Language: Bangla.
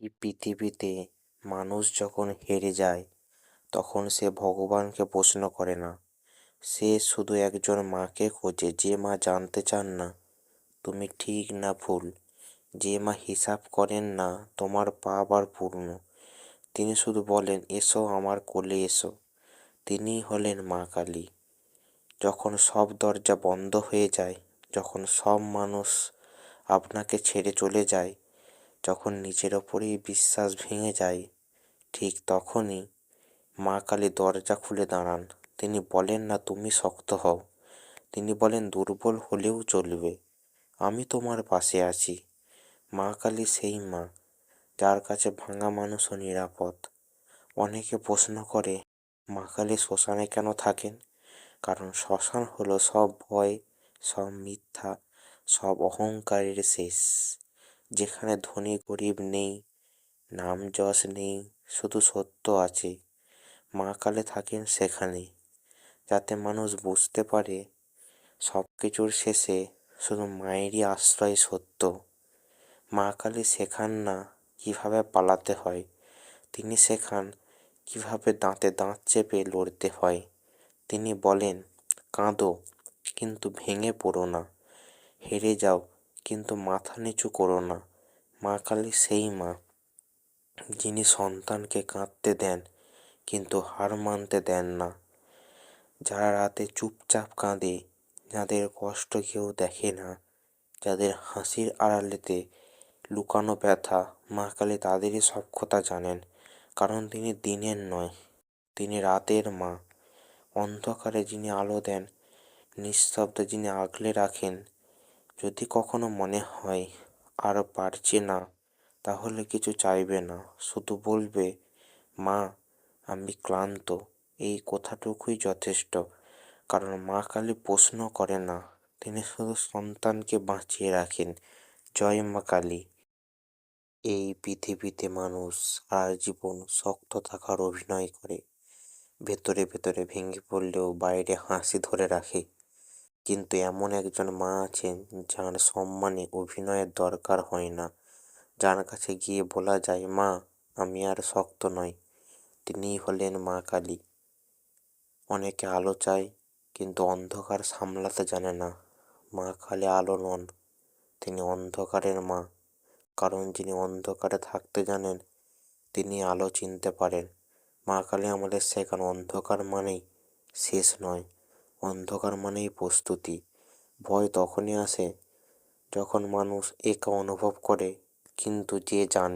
এই পৃথিবীতে মানুষ যখন হেরে যায়, তখন সে ভগবানকে প্রশ্ন করে না। সে শুধু একজন মাকে খোঁজে, যে মা জানতে চান না, তুমি ঠিক না ভুল। যে মা হিসাব করেন না, তোমার পাপ আর পূর্ণ। তিনি শুধু বলেন, এসো আমার কোলে এসো। তিনিই হলেন মা কালী। যখন সব দরজা বন্ধ হয়ে যায়, যখন সব মানুষ আপনাকে ছেড়ে চলে যায় যখন নিজের ওপরেই বিশ্বাস ভেঙে যায়, ঠিক তখনই মা কালী দরজা খুলে দাঁড়ান। তিনি বলেন, না, তুমি শক্ত হও। তিনি বলেন, দুর্বল হলেও চলবে। আমি তোমার পাশে আছি। মা কালী সেই মা, যার কাছে ভাঙা মানুষও নিরাপদ। অনেকে প্রশ্ন করে, মা কালী শ্মশানে কেন থাকেন? কারণ শ্মশান হলো সব ভয়, সব মিথ্যা, সব অহংকারের শেষ। যেখানে ধনী গরিব নেই, নাম যশ নেই, শুধু সত্য আছে। মা কালে থাকেন সেখানে, যাতে মানুষ বুঝতে পারে সব কিছুর শেষে শুধু মায়েরই আশ্রয় সত্য। মা কালী শেখান না কীভাবে পালাতে হয়, তিনি শেখান কীভাবে দাঁতে দাঁত চেপে লড়তে হয়। তিনি বলেন, কাঁদো, কিন্তু ভেঙে পড়ো না, হেরে যাও কিন্তু মাথা নিচু করো না। মা কালী সেই মা, যিনি সন্তানকে কাঁদতে দেন কিন্তু হার মানতে দেন না। যারা রাতে চুপচাপ কাঁদে, যাদের কষ্ট কেউ দেখে না, যাদের হাসির আড়ালেতে লুকানো ব্যথা, মা কালী তাদেরই সব কথা জানেন, কারণ তিনি দিনের নয়, তিনি রাতের মা। অন্ধকারে যিনি আলো দেন নিঃশব্দে যিনি আগলে রাখেন যদি কখনো মনে হয় আর পারছি না, তাহলে কিছু চাইবে না। শুধু বলবে, মা, আমি ক্লান্ত। এই কথাটুকুই যথেষ্ট। কারণ মা কালী প্রশ্ন করে না। তিনি শুধু সন্তানকে বাঁচিয়ে রাখেন। জয় মা কালী। এই পৃথিবীতে মানুষ আর জীবন শক্ত থাকার অভিনয় করে। ভেতরে ভেতরে ভেঙে পড়লেও বাইরে হাসি ধরে রাখে। কিন্তু এমন একজন মা আছেন যার সম্মানে অভিনয়ের দরকার হয় না। যার কাছে গিয়ে বলা যায়, মা, আমি আর শক্ত নয় তিনিই হলেন মা কালী। অনেকে আলো চায়, কিন্তু অন্ধকার সামলাতে জানে না, মা কালী আলো নন, তিনি অন্ধকারের মা। কারণ যিনি অন্ধকারে থাকতে জানেন, তিনি আলো চিনতে পারেন। মা কালী আমাদের শেখান, অন্ধকার মানেই শেষ নয়। অন্ধকার মানেই প্রস্তুতি। ভয় তখনই আসে যখন মানুষ একা অনুভব করে কিন্তু যে জানে